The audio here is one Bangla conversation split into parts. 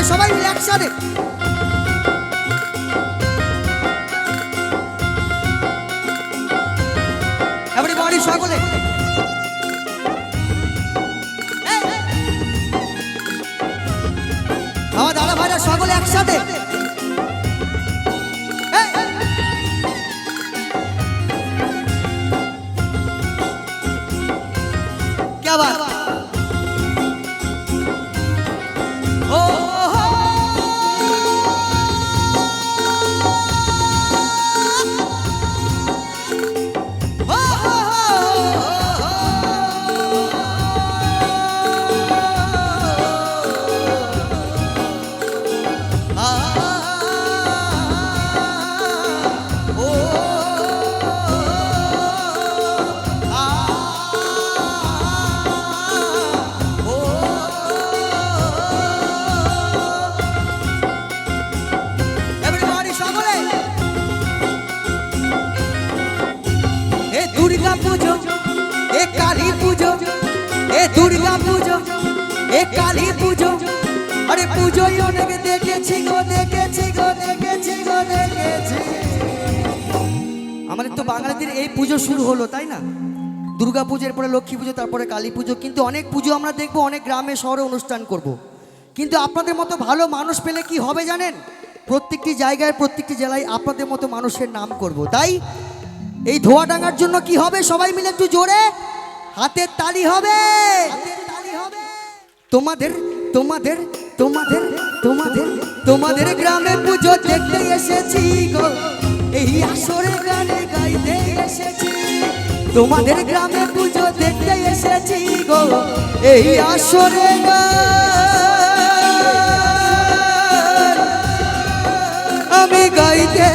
তালে সবাই মিলে একসাথে। সকলে। আমার দাদা ভাইরা সকলে একসাথে। পুজো শুরু হলো, তাই না? দুর্গা পুজোর পরে লক্ষ্মী পুজো, তারপরে কালী পুজো, কিন্তু অনেক পুজো আমরা দেখব, অনেক গ্রামে, শহরে অনুষ্ঠান করব। কিন্তু আপনাদের মতো ভালো মানুষ পেলে কি হবে জানেন? প্রত্যেকটি জায়গায়, প্রত্যেকটি জেলায় আপনাদের মতো মানুষের নাম করব। তাই এই ধোয়া ডাঙার জন্য কি হবে? সবাই মিলে একটু জোরে। হাতের তালি হবে। তোমাদের তোমাদের তোমাদের তোমাদের তোমাদের গ্রামে পুজো দেখতে এসেছি গো। এই এসেছি তোমাদের গ্রামে পুজো দেখতে এসেছি গো এই আসরে আমি গাইতে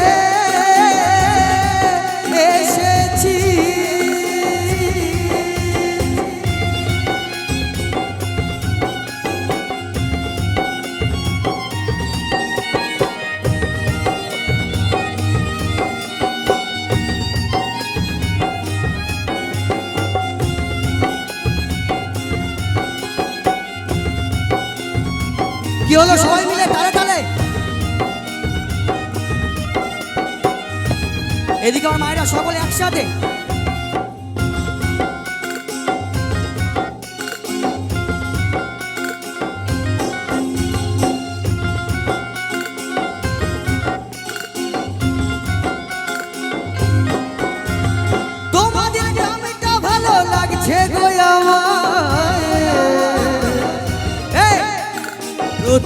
কি হলো সবাই মিলে তালে তালে? এদিকে আমার মায়েরা সকলে একসাথে।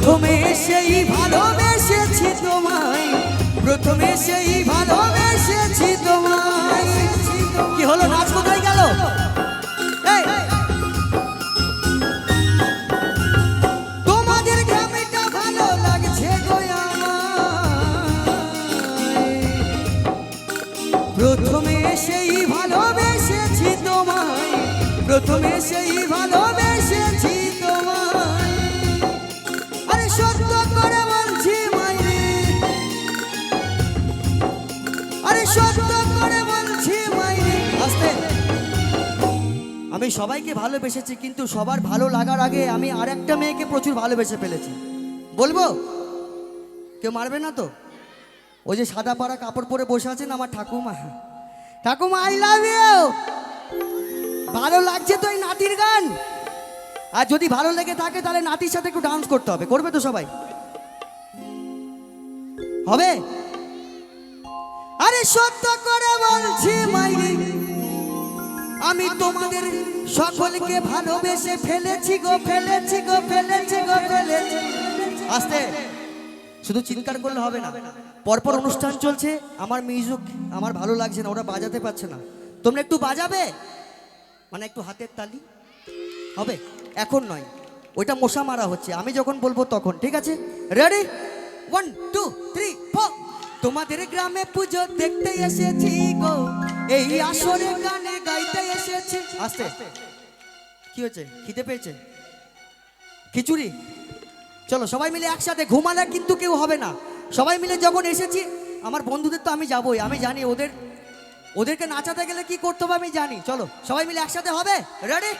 প্রথমে সেই ভালোবেসেছি তোমায়, প্রথমে সেই ভালোবেসেছি তোমায়। কি হলো, নাচ কোথায় গেল? ভালো। প্রথমে সেই ভালোবেসেছি তোমায়, প্রথমে সেই ভালোবেসেছি আমি সবাইকে ভালোবেসেছি, কিন্তু সবার ভালো লাগার আগে আমি আর একটা মেয়েকে প্রচুর ভালোবেসে ফেলেছি। বলব? কেউ মারবে না তো? ওই যে সাদা পাড়া কাপড় পরে বসে আছেন আমার ঠাকুমা। ঠাকুমা আই লাভ ইউ ভালো লাগছে তো এই নাতির গান? আর যদি ভালো লেগে থাকে, তাহলে নাতির সাথে একটু ডান্স করতে হবে। করবে তো সবাই? হবে? আরে সত্য করে বলছি মাইরি। আমি তোমাদের সকলকে ভালোবেসে ফেলেছি গো ফেলেছি গো ফেলেছি গো, ফেলেছি। আস্তে। শুধু চিৎকার করলে হবে না। পরপর অনুষ্ঠান চলছে। আমার মিউজিক আমার ভালো লাগছে না, ওরা বাজাতে পারছে না। তোমরা একটু বাজাবে? মানে একটু হাতের তালি? হবে। এখন নয়। ওইটা মশা মারা হচ্ছে। আমি যখন বলব তখন, ঠিক আছে? Ready one two three four তোমাদের গ্রামে পুজো দেখতে এসেছি গো। এই আসরে গানে গাইতে আস্তে। কি খিদে পেয়েছে? খিচুড়ি? চলো, সবাই মিলে একসাথে ঘুমালে কিন্তু কেউ হবে না। সবাই মিলে যখন এসেছি, আমার বন্ধুদের তো আমি যাবই, আমি জানি ওদের, ওদেরকে নাচাতে গেলে কি করতে হবে আমি জানি। চলো, সবাই মিলে একসাথে হবে? রেডি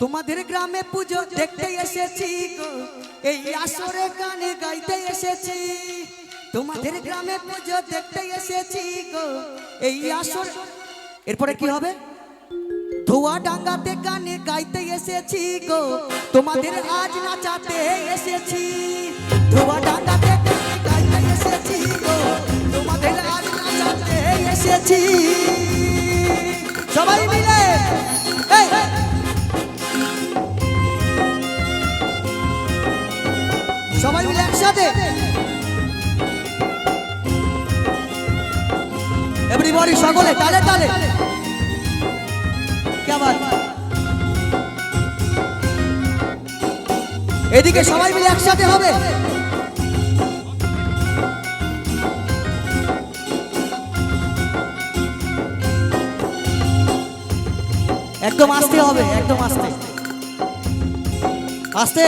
তোমাদের গ্রামে পুজো দেখতে এসেছি এই আসরে গানে গাইতে এসেছি। তোমাদের গ্রামে পুজো দেখতে এসেছি গো। এই আসর এরপরে কি হবে? ধোয়া ডাঙ্গাতে গানে গাইতে এসেছি গো। তোমাদের আজ নাচাতে এসেছি। ধোয়া ডাঙ্গাতে গাইতে এসেছি গো। তোমাদের আজ নাচাতে এসেছি। সবাই মিলে সবাই মিলে একসাথে। এভরিবডি সকলে, তালে তালে। কেমন এদিকে সবাই মিলে একসাথে হবে। একদম আসতে হবে, একদম আসতে। আসতে?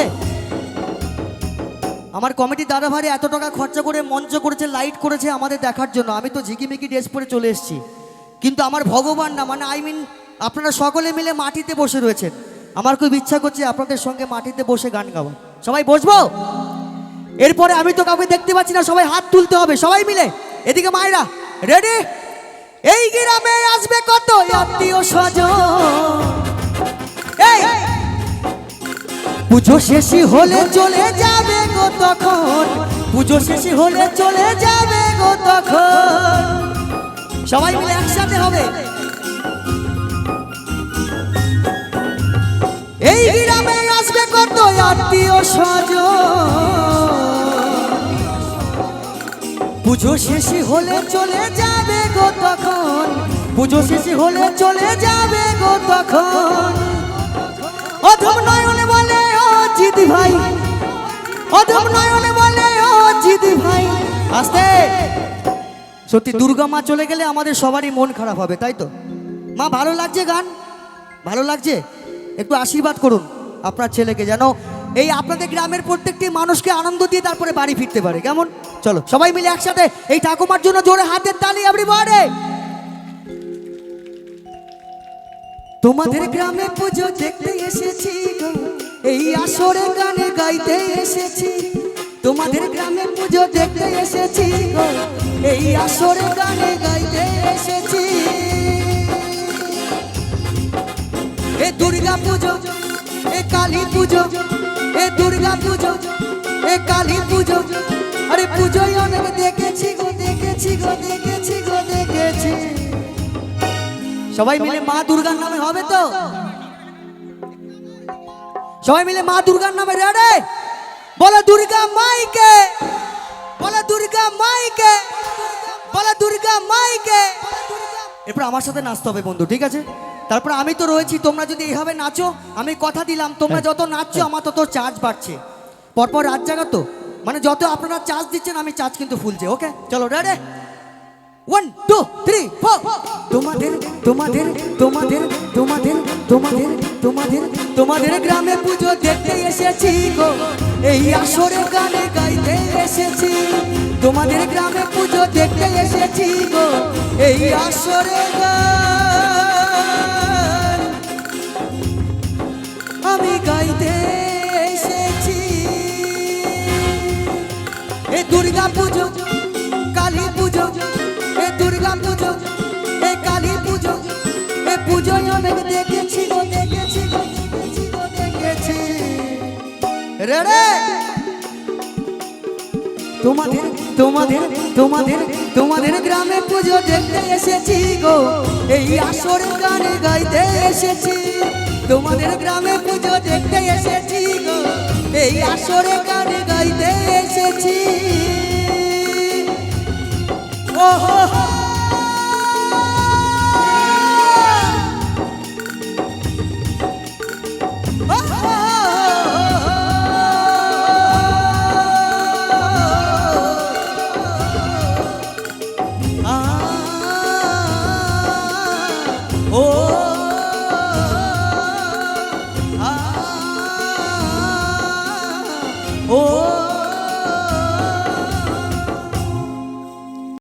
আমার কমিটি দাদা এত টাকা খরচা করে মঞ্চ করেছে লাইট করেছে আমাদের দেখার জন্য। আমি তো ঝিকিমিকি ড্রেস পরে চলে এসেছি। কিন্তু আমার ভগবান না মানে আই মিন আপনারা সকলে মিলে মাটিতে বসে রয়েছেন। আমার খুব ইচ্ছা করছে আপনাদের সঙ্গে মাটিতে বসে গান গাওয়া সবাই বসবো? এরপরে আমি তো কাউকে দেখতে পাচ্ছি না, সবাই হাত তুলতে হবে, সবাই মিলে। এদিকে মায়েরা রেডি এই গ্রামে আসবে কত আত্মীয় স্বজন? এই পুজো শেষই হলে চলে যাবে গো তখন। পুজো শেষই হলে চলে যাবে গো তখন। সবাই মিলে একসাথে হবে। এই গ্রামে আসবে কত আত্মীয় স্বজন। পুজো শেষই হলে চলে যাবে গো তখন। পুজো শেষই হলে চলে যাবে গো তখন। অধম নয়নে বলে জিদি ভাই। অধম নয়নে বলে ও জিদি ভাই আস্তে। সত্যি দুর্গা মা চলে গেলে আমাদের সবারই মন খারাপ হবে তাই তো? মা ভালো লাগছে গান? ভালো লাগছে? একটু আশীর্বাদ করুন আপনার ছেলেকে যেন এই আপনাদের গ্রামের প্রত্যেকটি মানুষকে আনন্দ দিয়ে তারপরে বাড়ি ফিরতে পারে। কেমন? চলো সবাই মিলে একসাথে এই ঠাকুমার জন্য জোরে হাতের তালি আপনি বাড়ে তোমাদের গ্রামে পুজো দেখতে এসেছি গো। এই আসরে গানে গাইতে এসেছি। তোমাদের গ্রামে পুজো দেখতে এসেছি এই আসরে গানে গাইতে এসেছি। এ দুর্গা পুজো, এ কালী পুজো, এ দুর্গা পুজো, এ কালী পুজো। আরে পুজোয় অনেক দেখেছি গো দেখেছি গো দেখেছি গো, দেখেছি। সবাই মিলে মা দুর্গার নামে হবে তো? সবাই মিলে মা দুর্গার নামে রেডে। বলে দুর্গা মাইকে, বলে দুর্গা মাইকে, বলে দুর্গা মাইকে। এরপর আমার সাথে নাচতে হবে বন্ধু, ঠিক আছে? তারপর আমি তো রয়েছি, তোমরা যদি এইভাবে নাচো, আমি কথা দিলাম, তোমরা যত নাচছো, আমার তত চার্জ বাড়ছে। পরপর রাত জাগা তো। মানে যত আপনারা চার্জ দিচ্ছেন, আমি চার্জ কিন্তু ফুলছে ওকে চলো ready one two three four তোমাদের তোমাদের তোমাদের তোমাদের তোমাদের তোমাদের তোমাদের গ্রামে পুজো দেখতে এসেছি গো। এই আসরে গানে গাইতে এসেছি। তোমাদের গ্রামে পুজো দেখতে এসেছি গো। এই আসরে গান আমি গাইতে এসেছি। এ দুর্গা পুজো তোমাদের তোমাদের তোমাদের তোমাদের গ্রামে পুজো দেখতে এসেছি গো। এই আসরে গানে গাইতে এসেছি। তোমাদের গ্রামে পুজো দেখতে এসেছি গো। এই আসরে গানে গাইতে এসেছি। ও হো হো।